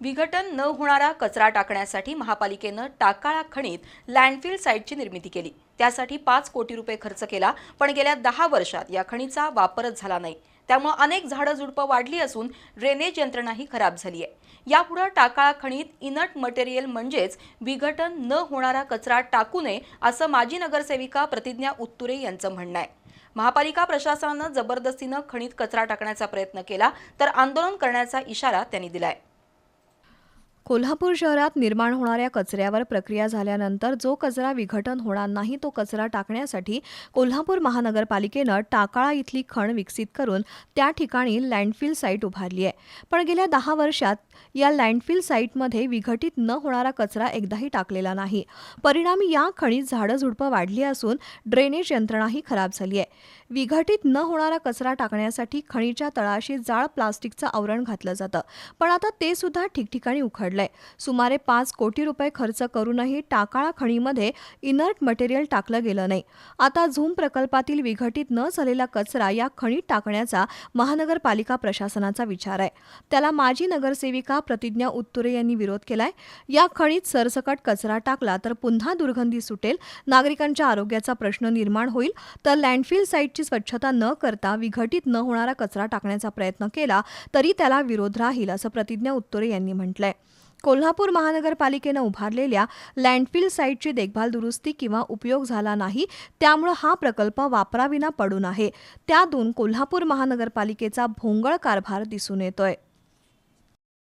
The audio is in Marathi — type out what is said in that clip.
विघटन न होणारा कचरा टाकण्यासाठी महापालिकेनं टाकाळा खणीत लँडफिल साईटची निर्मिती केली. त्यासाठी पाच कोटी रुपये खर्च केला पण गेल्या दहा वर्षात या खणीचा वापरच झाला नाही. त्यामुळे अनेक झाडं झुडपं वाढली असून ड्रेनेज यंत्रणाही खराब झाली आहे यापुढं टाकाळा खणीत इनट मटेरियल म्हणजेच विघटन न होणारा कचरा टाकू नये असं माजी नगरसेविका प्रतिज्ञा उत्तुरे यांचं म्हणणं आहे. महापालिका प्रशासनानं जबरदस्तीनं खणीत कचरा टाकण्याचा प्रयत्न केला तर आंदोलन करण्याचा इशारा त्यांनी दिलाय. कोल्हापूर शहरात निर्माण होणाऱ्या कचऱ्यावर प्रक्रिया झाल्यानंतर जो कचरा विघटन होणार नाही तो कचरा टाकण्यासाठी कोल्हापूर महानगरपालिकेनं टाकाळा इथली खण विकसित करून त्या ठिकाणी लँडफिल साईट उभारली आहे. पण गेल्या दहा वर्षात या लँडफिल साईटमध्ये विघटित न होणारा कचरा एकदाही टाकलेला नाही. परिणामी या खणीत झाडं झुडपं वाढली असून ड्रेनेज यंत्रणाही खराब झाली आहे. विघटित न होणारा कचरा टाकण्यासाठी खणीच्या तळाशी जाळ प्लास्टिकचं आवरण घातलं जातं. पण आता ते सुद्धा ठिकठिकाणी उखडलंय सुमारे पाच कोटी रुपये खर्च करूनही टाकाळा खणीमध्ये इनर्ट मटेरियल टाकलं गेलं नाही. आता झूम प्रकल्पातील विघटित न झालेला कचरा या खणीत टाकण्याचा महानगरपालिका प्रशासनाचा विचार आहे. त्याला माजी नगरसेविका प्रतिज्ञा उत्तुरे यांनी विरोध केलाय. या खणीत सरसकट कचरा टाकला तर पुन्हा दुर्गंधी सुटेल नागरिकांच्या आरोग्याचा प्रश्न निर्माण होईल तर लँडफिल साईटची स्वच्छता न करता विघटित न होणारा कचरा टाकण्याचा प्रयत्न केला तरी त्याला विरोध राहील असं प्रतिज्ञा उत्तुरे यांनी म्हटलंय. कोल्हापूर महानगरपालिकेनं उभारलेल्या लँडफिल साईटची देखभाल दुरुस्ती किंवा उपयोग झाला नाही त्यामुळं हा प्रकल्प वापराविना पडून आहे. त्यातून कोल्हापूर महानगरपालिकेचा भोंगळ कारभार दिसून येतोय.